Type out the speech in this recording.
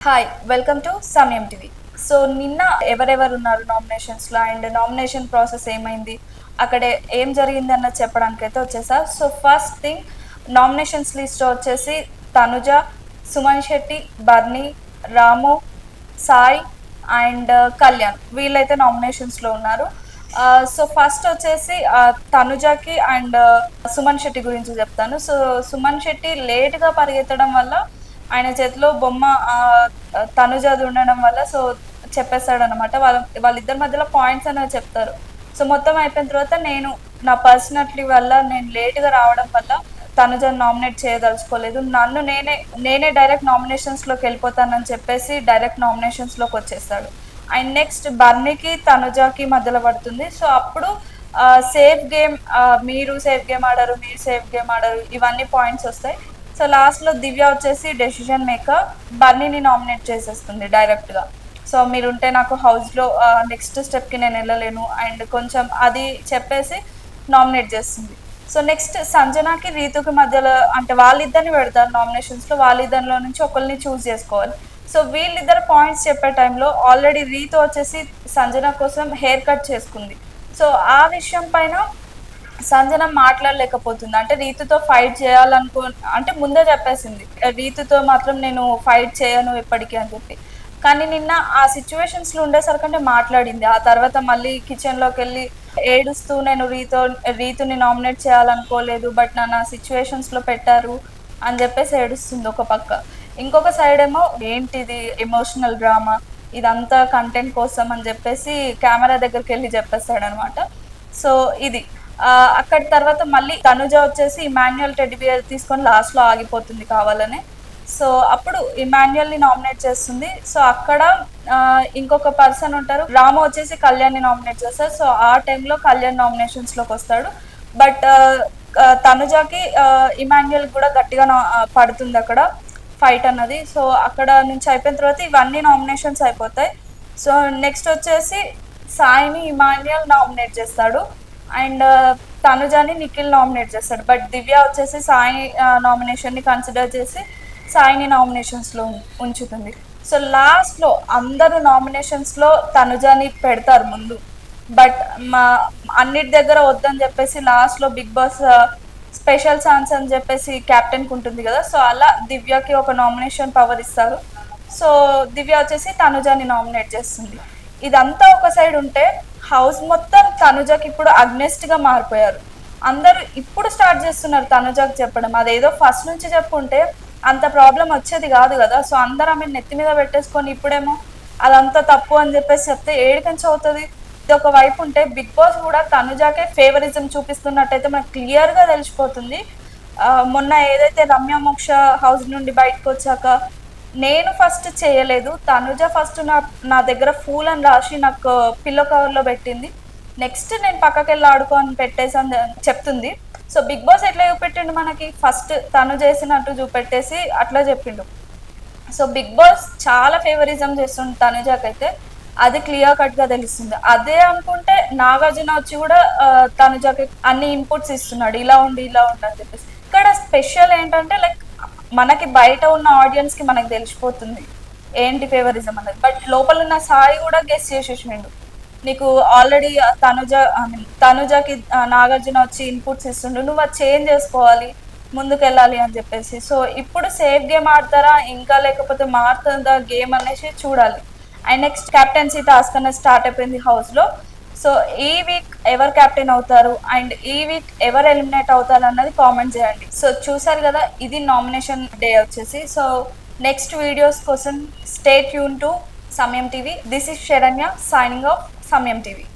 Hi welcome to Samayam TV so నిన్న ఎవరెవరు ఉన్నారు నామినేషన్స్లో అండ్ నామినేషన్ ప్రాసెస్ ఏమైంది? అక్కడ ఏం జరిగింది అన్నది చెప్పడానికి అయితే వచ్చేసా so first thing nominations list వచ్చేసి తనుజ సుమన్ శెట్టి బర్నీ రాము సాయి అండ్ uh, కళ్యాణ్ వీళ్ళైతే నామినేషన్స్లో ఉన్నారు. Uh, సో ఫస్ట్ వచ్చేసి uh, తనుజకి అండ్ సుమన్ శెట్టి గురించి చెప్తాను. సో సుమన్ శెట్టి లేట్గా పరిగెత్తడం వల్ల ఆయన చేతిలో బొమ్మ తనుజాది ఉండడం వల్ల సో చెప్పేస్తాడు అనమాట వాళ్ళ వాళ్ళిద్దరి మధ్యలో పాయింట్స్ అనేవి చెప్తారు. సో మొత్తం అయిపోయిన తర్వాత నేను నా పర్సనాలిటీ వల్ల నేను లేట్గా రావడం వల్ల తనుజను నామినేట్ చేయదలుచుకోలేదు. నన్ను నేనే నేనే డైరెక్ట్ నామినేషన్స్లోకి వెళ్ళిపోతానని చెప్పేసి డైరెక్ట్ నామినేషన్స్లోకి వచ్చేస్తాడు. అండ్ నెక్స్ట్ బర్నీకి తనుజాకి మధ్యలో పడుతుంది. సో అప్పుడు సేఫ్ గేమ్ మీరు సేఫ్ గేమ్ ఆడరు మీరు సేఫ్ గేమ్ ఆడరు ఇవన్నీ పాయింట్స్ వస్తాయి. సో లాస్ట్లో దివ్య వచ్చేసి డెసిషన్ మేకర్ బర్నీని నామినేట్ చేసేస్తుంది డైరెక్ట్గా సో మీరుంటే నాకు హౌస్లో నెక్స్ట్ స్టెప్కి నేను వెళ్ళలేను. అండ్ కొంచెం అది చెప్పేసి నామినేట్ చేస్తుంది. సో నెక్స్ట్ సంజనాకి రీతుకి మధ్యలో అంటే వాళ్ళిద్దరిని పెడతారు నామినేషన్స్లో వాళ్ళిద్దరిలో నుంచి ఒకరిని చూస్ చేసుకోవాలి. సో వీళ్ళిద్దరు పాయింట్స్ చెప్పే టైంలో ఆల్రెడీ రీతు వచ్చేసి సంజన కోసం హెయిర్ కట్ చేసుకుంది. సో ఆ విషయం పైన సంజన మాట్లాడలేకపోతుంది. అంటే రీతుతో ఫైట్ చేయాలనుకో అంటే ముందే చెప్పేసింది. రీతుతో మాత్రం నేను ఫైట్ చేయను ఎప్పటికీ అని చెప్పి. కానీ నిన్న ఆ సిచ్యువేషన్స్లో ఉండేసరికంటే మాట్లాడింది. ఆ తర్వాత మళ్ళీ కిచెన్లోకి వెళ్ళి ఏడుస్తూ నేను రీతో రీతుని నామినేట్ చేయాలనుకోలేదు బట్ నన్ను ఆ సిచ్యువేషన్స్లో పెట్టారు అని చెప్పేసి ఏడుస్తుంది ఒక పక్క. ఇంకొక సైడ్ ఏమో ఏంటిది ఎమోషనల్ డ్రామా ఇదంతా కంటెంట్ కోసం అని చెప్పేసి కెమెరా దగ్గరికి వెళ్ళి చెప్పేస్తాడు అనమాట సో ఇది. అక్కడి తర్వాత మళ్ళీ తనుజ వచ్చేసి ఇమాన్యుయల్ టెడ్బియర్ తీసుకొని లాస్ట్లో ఆగిపోతుంది కావాలని. సో అప్పుడు ఇమాన్యుయల్ని నామినేట్ చేస్తుంది. సో అక్కడ ఇంకొక పర్సన్ ఉంటారు. రామ వచ్చేసి కళ్యాణ్ని నామినేట్ చేస్తారు. సో ఆ టైంలో కళ్యాణ్ నామినేషన్స్లోకి వస్తాడు. బట్ తనుజాకి ఇమాన్యుయల్ కూడా గట్టిగా నా- పడుతుంది అక్కడ ఫైట్ అన్నది. సో అక్కడ నుంచి అయిపోయిన తర్వాత ఇవన్నీ నామినేషన్స్ అయిపోతాయి. సో నెక్స్ట్ వచ్చేసి సాయిని ఇమాన్యుయల్ నామినేట్ చేస్తాడు. అండ్ తనుజాని నిఖిల్ నామినేట్ చేస్తాడు. బట్ దివ్య వచ్చేసి సాయి నామినేషన్ని కన్సిడర్ చేసి సాయిని నామినేషన్స్లో ఉం- ఉంచుతుంది. సో లాస్ట్లో అందరూ నామినేషన్స్లో తనుజాని పెడతారు ముందు. బట్ మా అన్నిటి దగ్గర వద్దని చెప్పేసి లాస్ట్లో బిగ్ బాస్ స్పెషల్ ఛాన్స్ అని చెప్పేసి కెప్టెన్ ఉంటుంది కదా. సో అలా దివ్యకి ఒక నామినేషన్ పవర్ ఇస్తారు. సో దివ్య వచ్చేసి తనుజాని నామినేట్ చేస్తుంది. ఇదంతా ఒక సైడ్ ఉంటే హౌస్ మొత్తం తనుజకి ఇప్పుడు అగ్నెస్ట్గా మారిపోయారు. అందరూ ఇప్పుడు స్టార్ట్ చేస్తున్నారు తనుజకి చెప్పడం. అదేదో ఫస్ట్ నుంచి చెప్పుంటే అంత ప్రాబ్లం వచ్చేది కాదు కదా. సో అందరూ ఆమె నెత్తి మీద పెట్టేసుకొని ఇప్పుడేమో అదంతా తప్పు అని చెప్పేసి చెప్తే ఏడికంచి అవుతుంది. ఇది ఒక వైపు ఉంటే బిగ్ బాస్ కూడా తనుజాకే ఫేవరిజం చూపిస్తున్నట్టయితే మనకు క్లియర్గా తెలిసిపోతుంది మొన్న ఏదైతే రమ్య మోక్ష హౌస్ నుండి బయటకు వచ్చాక నేను ఫస్ట్ చేయలేదు. తనుజ ఫస్ట్ నా నా దగ్గర ఫూల్ అని రాసి నాకు పిల్లో కవర్లో పెట్టింది. నెక్స్ట్ నేను పక్కకి వెళ్ళి ఆడుకో అని పెట్టేసి అని చెప్తుంది. సో బిగ్ బాస్ ఎట్లా చూపెట్టిండు మనకి? ఫస్ట్ తను చేసినట్టు చూపెట్టేసి అట్లా చెప్పిండు. సో బిగ్ బాస్ చాలా ఫేవరిజం చేస్తుంది తనుజకైతే. అది క్లియర్ కట్గా తెలుస్తుంది. అదే అనుకుంటే నాగార్జున వచ్చి కూడా తనుజకి అన్ని ఇన్పుట్స్ ఇస్తున్నాడు. ఇలా ఉండి ఇలా ఉండి అని చెప్పేసి. ఇక్కడ స్పెషల్ ఏంటంటే లైక్ మనకి బయట ఉన్న ఆడియన్స్కి మనకి తెలిసిపోతుంది. ఏంటి ఫేవరిజం అనేది బట్ లోపల ఉన్న సాయి కూడా గెస్ చేసేసిండు. నీకు ఆల్రెడీ తనుజ ఐ మీన్ తనుజకి నాగార్జున వచ్చి ఇన్పుట్స్ ఇస్తుండు. నువ్వు అది చేంజ్ చేసుకోవాలి ముందుకెళ్ళాలి అని చెప్పేసి. సో ఇప్పుడు సేఫ్ గేమ్ ఆడతారా ఇంకా లేకపోతే మారుతుందా గేమ్ అనేసి చూడాలి. అండ్ నెక్స్ట్ కెప్టెన్సీ టాస్క్ అనేది స్టార్ట్ అయిపోయింది హౌస్లో. సో ఈ వీక్ ఎవరు కెప్టెన్ అవుతారు అండ్ ఈ వీక్ ఎవరు ఎలిమినేట్ అవుతారు అన్నది కామెంట్ చేయండి. సో చూసారు కదా ఇది నామినేషన్ డే వచ్చేసి. సో నెక్స్ట్ వీడియోస్ కోసం stay tune to Samayam TV this is Saranya signing off Samayam TV